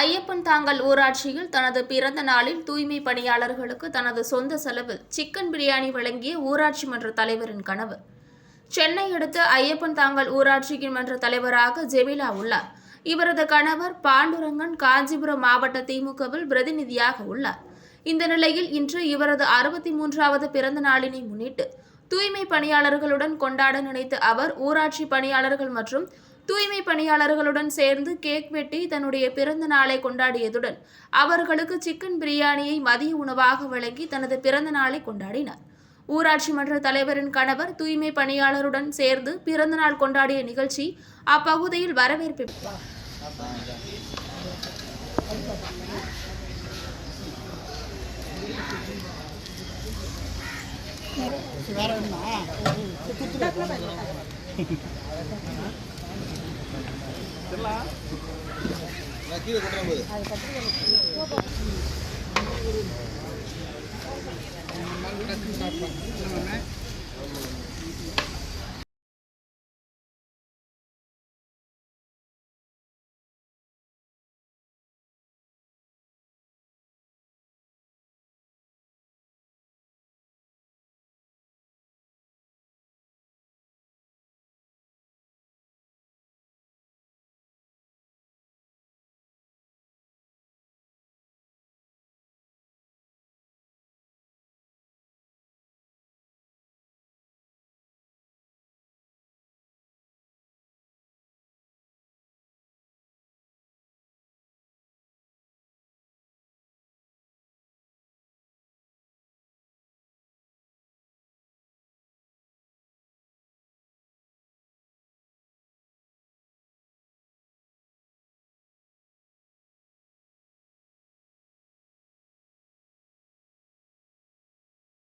ஐயப்பன் தாங்கல் ஊராட்சியில் தனது பிறந்த நாளில் தூய்மை பணியாளர்களுக்கு தனது சொந்த செலவில் சிக்கன் பிரியாணி வழங்கிய ஊராட்சி மன்ற தலைவரின் கனவு. சென்னை அடுத்த ஐயப்பன் தாங்கல் ஊராட்சியின் மன்ற தலைவராக ஜெமிலா உள்ளார். இவரது கணவர் பாண்டுரங்கன் காஞ்சிபுரம் மாவட்ட திமுகவில் பிரதிநிதியாக உள்ளார். இந்த நிலையில் இன்று இவரது அறுபத்தி மூன்றாவது பிறந்த நாளினை முன்னிட்டு தூய்மை பணியாளர்களுடன் கொண்டாட நினைத்த அவர் ஊராட்சி பணியாளர்கள் மற்றும் தூய்மை பணியாளர்களுடன் சேர்ந்து கேக் வெட்டி தன்னுடைய பிறந்த நாளை கொண்டாடியதுடன் அவர்களுக்கு சிக்கன் பிரியாணியை மதிய உணவாக வழங்கி தனது பிறந்த நாளை கொண்டாடினார். ஊராட்சி மன்ற தலைவரின் கணவர் தூய்மை பணியாளருடன் சேர்ந்து பிறந்தநாள் கொண்டாடிய நிகழ்ச்சி அப்பகுதியில் வரவேற்பு வேற வேணுமா கீழே கொட்டுற போது அது